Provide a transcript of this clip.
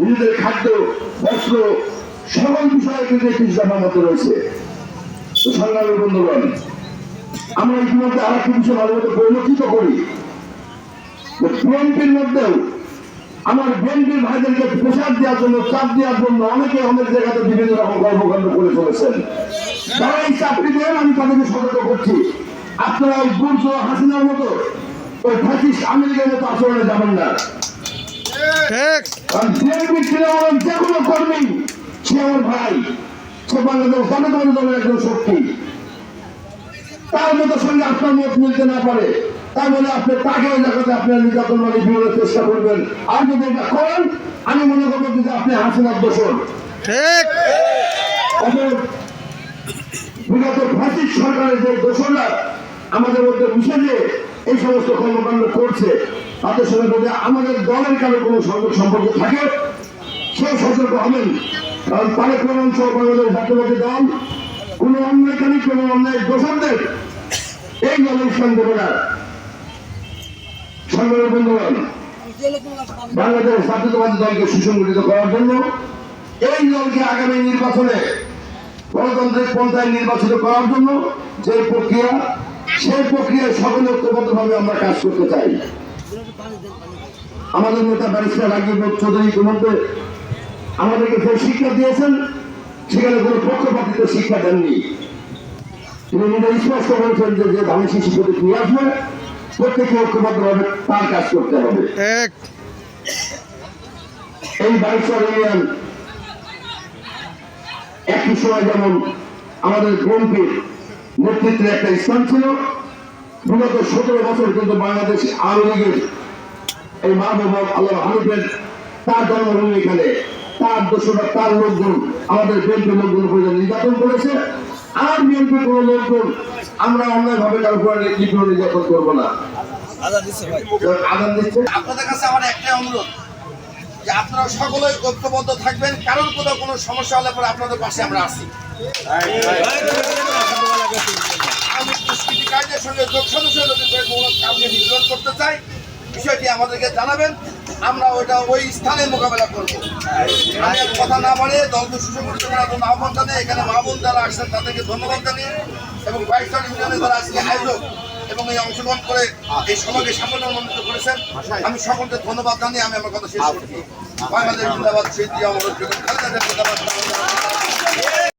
নিজেদের খাদ্য বস্ত্র সকল বিষয়ে কিন্তু কৃষি দফার মধ্যে রয়েছে। সংগ্রামী বন্ধুগণ, আমরা ইতিমধ্যে আর একটি বিষয় ভালো মতো পরিলক্ষিত করি। বিএনপির মধ্যেও আমার বিএনপির ভাইদেরকে প্রসাদ দেওয়ার জন্য, চাপ দেওয়ার জন্য অনেকে অনেক জায়গাতে বিভিন্ন রকম কর্মকাণ্ড করে চলেছেন। যারা এই চাকরি দেন, আমি তাদেরকে সতর্ক করছি। আপনারা ওই বুর্জ হাসিনার মতো, ওই ফ্যাসিস্ট আমেরিকার মতো আচরণে যাবেন না। কারণ বিএনপি তৃণমূল যে কোনো কর্মী সে আমার ভাই। সে বাংলাদেশ জাতীয়তাবাদী দলের একজন শক্তি। তার মতো সঙ্গে আপনার মত মিলতে না পারে তার মানে আপনি তাকে ওই আপনার নির্যাতন মানে বিরোধের চেষ্টা করবেন। আর যদি এটা করেন আমি মনে করব যে আপনি ঠিক। বিগত ফ্যাসিস্ট সরকারের যে দোষরা আমাদের মধ্যে মিশে যে এই সমস্ত কর্মকাণ্ড করছে তাদের সঙ্গে যদি আমাদের দলের কারও কোনো সম্পর্ক থাকে? সে সতর্ক হবেন। কারণ তারেক রহমান সহ বাংলাদেশ জাতীয়বাদী দল, কোনো অন্যায়কারী, কোনো অন্যায় দোষরদের এই দলে স্থান দেবে না। বন্ধুগণ, বাংলাদেশ জাতীয়তাবাদী দলকে সুসংগঠিত করার জন্য এই দলকে আগামী নির্বাচনে গণতান্ত্রিক পন্থায় নির্বাচিত করার জন্য যে প্রক্রিয়া, সেই প্রক্রিয়ায় সকলে ঐক্যবদ্ধভাবে আমরা কাজ করতে চাই। আমাদের নেতা ব্যারিস্টার রাজীব চৌধুরী ইতিমধ্যে আমাদেরকে যে শিক্ষা দিয়েছেন সেখানে কোনো পক্ষপাতিত্ব শিক্ষা দেননি। তিনি নিজে স্পষ্ট করেছেন যে যে ধানের শিশু প্রতীক নিয়ে আসবে প্রত্যেকে ঐক্যবদ্ধভাবে তার কাজ করতে হবে। এই বাইশার ইউনিয়ন একই সময় যেমন আমাদের বিএনপির নেতৃত্বে একটা স্থান ছিল বিগত সতেরো বছর কিন্তু বাংলাদেশ আওয়ামী লীগের এই মা বাবা আল্লাহ হানিফের তার জন্মভূমি এখানে তার দোষরা তার লোকজন আমাদের বিএনপি লোকজন উপরে নির্যাতন করেছে। আর বিএনপি কোনো লোকজন আমরা অন্যায়ভাবে কারও উপরে নির্যাতন করব না। আদান দিচ্ছে আপনাদের কাছে আমার একটাই অনুরোধ যে আপনারা সকলে ঐক্যবদ্ধ থাকবেন কারোর কোথাও কোনো সমস্যা হলে পরে আপনাদের পাশে আমরা আছি। আমি সঙ্গে যোগ সদস্য যদি কাউকে নির্ধারণ করতে চাই বিষয়টি আমাদেরকে জানাবেন। আমরা ওইটা ওই স্থানে মোকাবেলা করব। আমি কথা না বাড়িয়ে দলকে সুসংগঠিত করার জন্য আহ্বান জানিয়ে এখানে মাহবুব যারা আসছেন তাদেরকে ধন্যবাদ জানিয়ে এবং বাইশটা ইউনিয়নে যারা আজকে আয়োজক এবং এই অংশগ্রহণ করে এই সমাজে সাফল্য মনোনীত করেছেন আমি সকলকে ধন্যবাদ জানিয়ে আমি আমার কথা শেষ করছি। বাংলাদেশ জিন্দাবাদ শহীদ জিয়া অমর খালেদা জিন্দাবাদ।